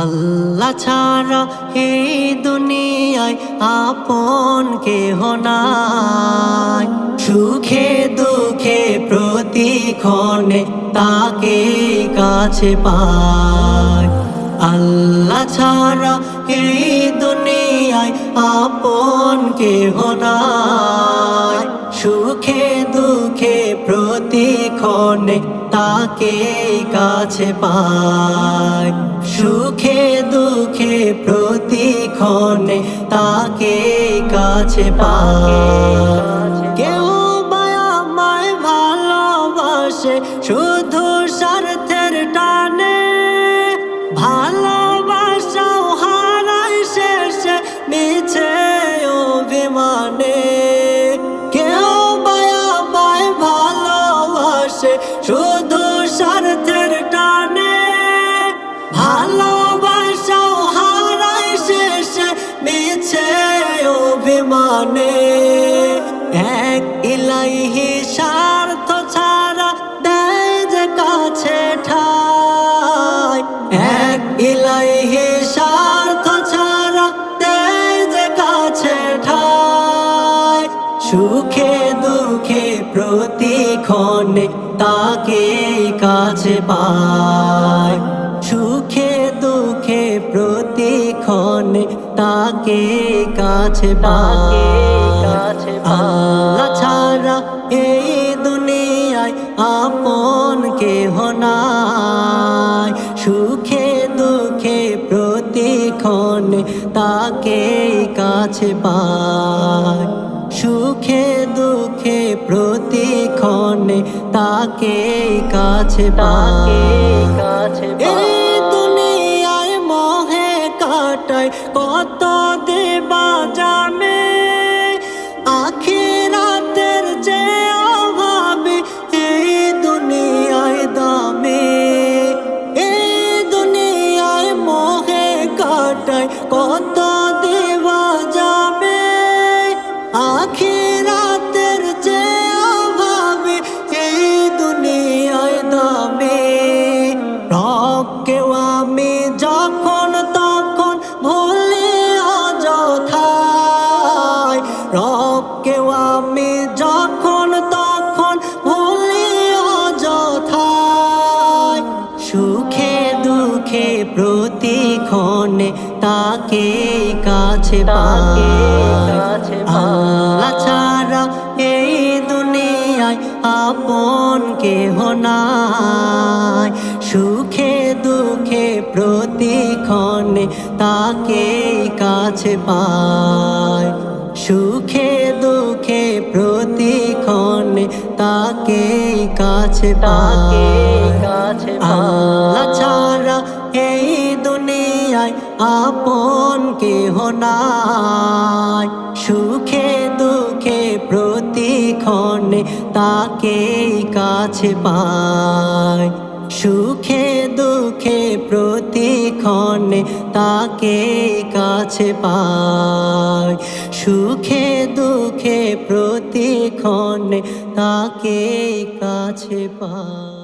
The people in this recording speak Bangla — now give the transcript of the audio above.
আল্লাহ ছাড়া এই দুনিয়ায় আপন কেহ নাই। সুখে দুঃখে প্রতিক্ষণে তাকে কাছে পায়। আল্লাহ ছাড়া এই দুনিয়ায় আপন কেহ নাই। প্রতিক্ষণে তাকে কাছে পায় সুখে দুঃখে প্রতিক্ষণে তাকে কাছে পায় শুধু স্বার্থের টানে ভালোবাসাও হারাই শেষে মিছে অভিমানে। এক ইলাইহি স্বার্থ ছাড়া দেয় যে কাছে ঠাই। এক ইলাইহি স্বার্থ ছাড়া দেয় যে কাছে ঠাই। সুখে দুঃখে প্রতিক্ষণে তাকে কাছে পায় সুখে দুঃখে প্রতিক্ষণে তাকে কাছে আল্লাহ ছাড়া এই দুনিয়ায় আপন কেহ নাই সুখে দুঃখে প্রতিক্ষণে তাকে কাছে পায় সুখে দুঃখে প্রতিক্ষণে তাকে কাছে পায় এই দুনিয়ায় মোহে কাটায় কত দেবা জামে আখিরাতের যে অভাবে এই দুনিয়ায় দামে। এই দুনিয়ায় মোহে কাটায় কত রবকেও আমি যখন তখন ভুলি অযথায় সুখে দুঃখে প্রতিক্ষণে তাকে কাছে পায় আল্লাহ ছাড়া এই দুনিয়ায় আপন কেহ নাই। সুখে দুঃখে প্রতিক্ষণে তাকে কাছে পায় সুখে তাকে কাছে পায়। আল্লাহ ছাড়া এই দুনিয়ায় আপন কেহ নাই। সুখে দুঃখে প্রতিক্ষণে তাকে কাছে পায়। সুখে দুঃখে প্রতিক্ষণে তাকে কাছে পায়। সুখে প্রতিক্ষণে তাকে কাছে পায়